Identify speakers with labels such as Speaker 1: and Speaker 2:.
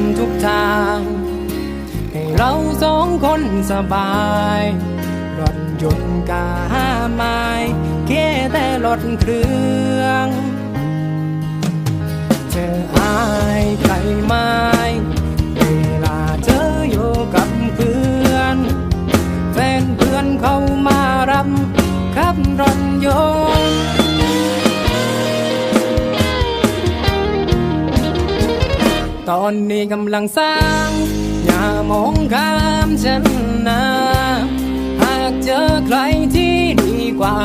Speaker 1: ำทุกทาง ให้เราสองคนสบายรถยนต์กาห้าไม้แค่แต่รถเครื่องเธออายใครไหม้เวลาเธออยู่กับเพื่อนแฟนเพื่อนเขามารับขับรถยนต์ ตอนนี้กำลังสร้าง อย่ามองข้ามฉันนะ หากเจอใครที่ดีกว่า